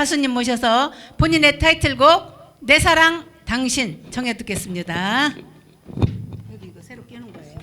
가수님 모셔서 본인의 타이틀곡 내 사랑 당신 청해 듣겠습니다. 여기 이거 새로 끼는 거예요.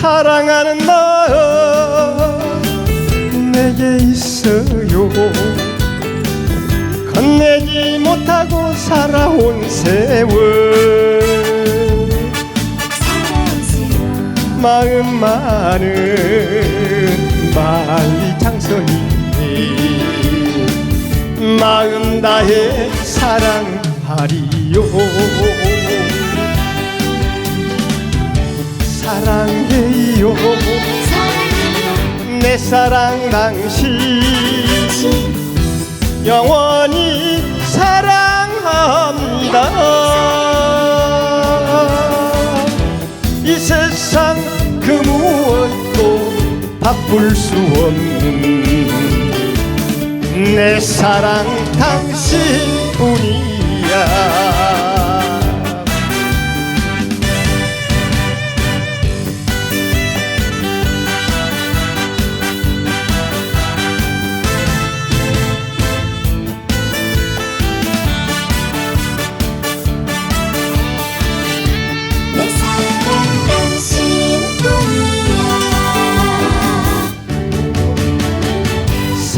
사랑하는 마음 내게 있어요. 건네지 못하고 살아온 세월. 마음만은 만리장성이니 마음 다해 사랑하리요 내 사랑 당신. 영원히 사랑합니다. 이 세상 그 무엇도 바꿀 수 없는 내 사랑 당신뿐이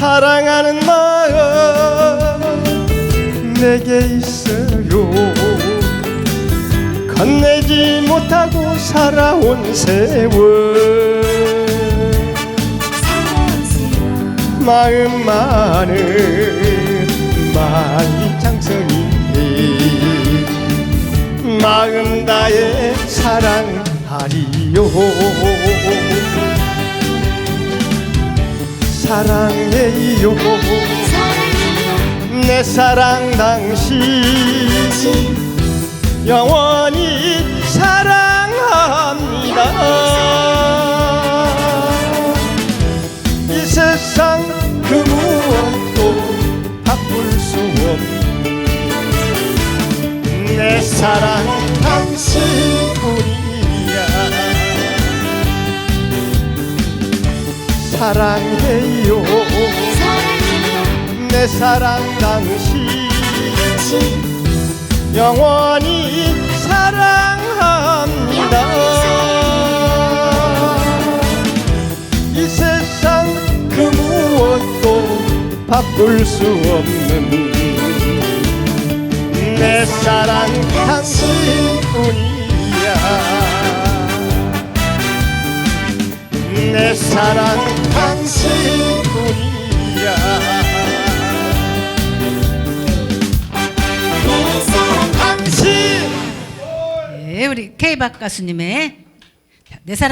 사랑하는 마음 내게 있어요. 건네지 못하고 살아온 세월. 마음만은 만리장성이 마음 다해 사랑하리요 사랑해요. 내 사랑 당신. 영원히 사랑합니다. 이 세상 그 무엇도 바꿀 수 없는 내 사랑 사랑해요. 사랑해요. 내 사랑 당신. 영원히 사랑합니다. 이 세상 그 무엇도 바꿀 수 없는 내 사랑 당신뿐이야 내 사랑 당신뿐이야. 내 사랑 당신. 네, 우리 K박 가수님의 내 사랑